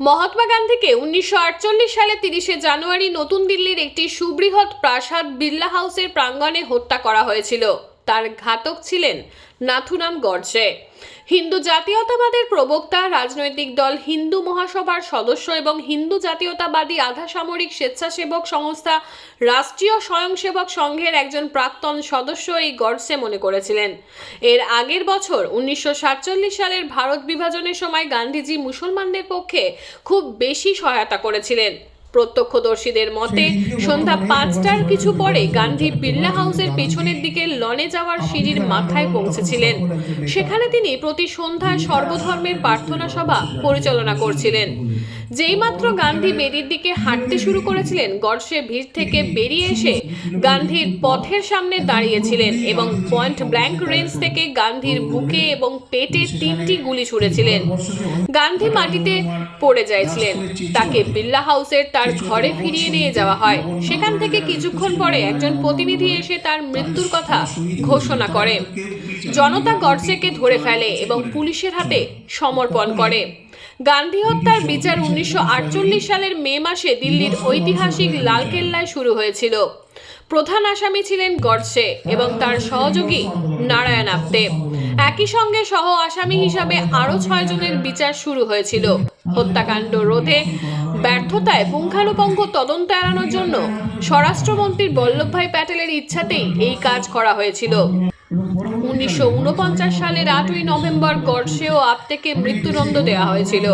মহাত্মা গান্ধীকে উনিশশো আটচল্লিশ সালে তিরিশে জানুয়ারি নতুন দিল্লির একটি সুবৃহৎ প্রাসাদ বিড়লা হাউসের প্রাঙ্গণে হত্যা করা হয়েছিল। তার ঘাতক ছিলেন নাথুরাম গডসে হিন্দু জাতীয়তাবাদের প্রবক্তা, রাজনৈতিক দল, হিন্দু মহাসভার সদস্য এবং হিন্দু জাতীয়তাবাদী আধা সামরিক স্বেচ্ছাসেবক সংস্থা, রাষ্ট্রীয় স্বয়ংসেবক সংঘের একজন প্রাক্তন সদস্য এই গডসে মনে করেছিলেন। এর আগের বছর উনিশশো সাতচল্লিশ সালের ভারত বিভাজনের সময় গান্ধীজি মুসলমানদের পক্ষে খুব বেশি সহায়তা করেছিলেন। প্রত্যক্ষদর্শীদের মতে সন্ধ্যা পাঁচটার কিছু পরে গান্ধী বিড়লা হাউসের পেছনের দিকে লনে যাওয়ার সিঁড়ির মাথায় পৌঁছেছিলেন। সেখানে তিনি প্রতি সন্ধ্যায় সর্বধর্মের প্রার্থনা সভা পরিচালনা করছিলেন। যেইমাত্র গান্ধী বেদির দিকে হাঁটতে শুরু করেছিলেন গর্ষে ভিড় থেকে বেরিয়ে এসে গান্ধীর পথের সামনে দাঁড়িয়েছিলেন এবং পয়েন্ট ব্ল্যাঙ্ক রেঞ্জ থেকে গান্ধীর বুকে এবং পেটে তিনটি গুলি ছুড়েছিলেন। গান্ধী মাটিতে পড়ে যাইছিলেন। তাকে বিড়লা হাউসের তার ঘরে ফিরিয়ে নিয়ে যাওয়া হয়। সেখান থেকে কিছুক্ষণ পরে একজন প্রতিনিধি এসে তার মৃত্যুর কথা ঘোষণা করে। জনতা গডসেকে ধরে ফেলে এবং পুলিশের হাতে সমর্পণ করে। গান্ধী হত্যার বিচার উনিশশো আটচল্লিশ সালের মে মাসে দিল্লির ঐতিহাসিক লালকেল্লায় শুরু হয়েছিল। প্রধান আসামি ছিলেন গডসে এবং তার সহযোগী নারায়ণ আপ্তে। একই সঙ্গে সহ আসামি হিসাবে আরও ছয় জনের বিচার শুরু হয়েছিল। হত্যাকাণ্ড রোধে ব্যর্থতায় পুঙ্খানুপুঙ্খ তদন্ত এড়ানোর জন্য স্বরাষ্ট্রমন্ত্রী বল্লভভাই প্যাটেলের ইচ্ছাতেই এই কাজ করা হয়েছিল। উনিশশো উনপঞ্চাশ সালের আটই নভেম্বর গডসে ও আপ্তেকে মৃত্যুদণ্ড দেওয়া হয়েছিল।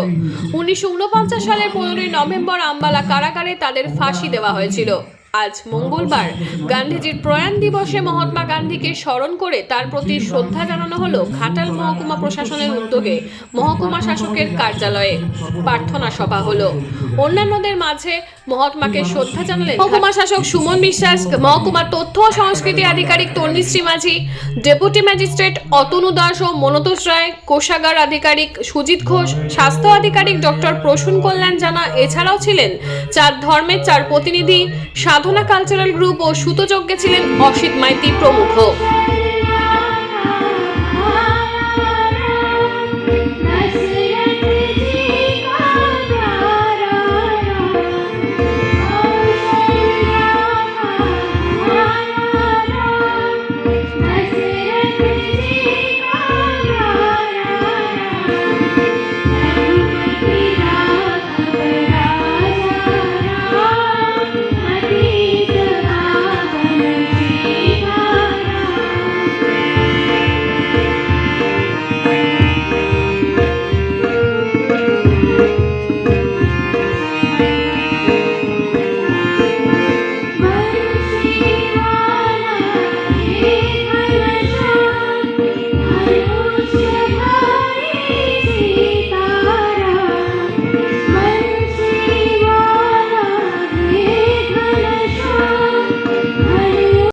উনিশশো উনপঞ্চাশ সালের পনেরোই নভেম্বর আম্বালা কারাগারে তাদের ফাঁসি দেওয়া হয়েছিল। আজ মঙ্গলবার গান্ধীজির প্রয়াণ দিবসে মহাত্মা গান্ধীকে স্মরণ করে তার প্রতি শ্রদ্ধা জানানো হলো ঘাটাল মহকুমা প্রশাসনের উদ্যোগে মহকুমা শাসকের কার্যালয়ে। প্রার্থনা সভা হলো। অন্যান্যদের মাঝে মহাত্মাকে শ্রদ্ধা জানালেন মহকুমা শাসক সুমন বিশ্বাস মহকুমা তথ্য ও সংস্কৃতি আধিকারিক তন্নিশ্রী মাঝি ডেপুটি ম্যাজিস্ট্রেট অতনু দাস ও মনতোষ রায়, কোষাগার আধিকারিক সুজিত ঘোষ, স্বাস্থ্য আধিকারিক ডক্টর প্রসূন কল্যাণ জানা এছাড়াও ছিলেন চার ধর্মের চার প্রতিনিধি সাধনা কালচারাল গ্রুপ ও সুতোযজ্ঞে ছিলেন অসিত মাইতি প্রমুখ।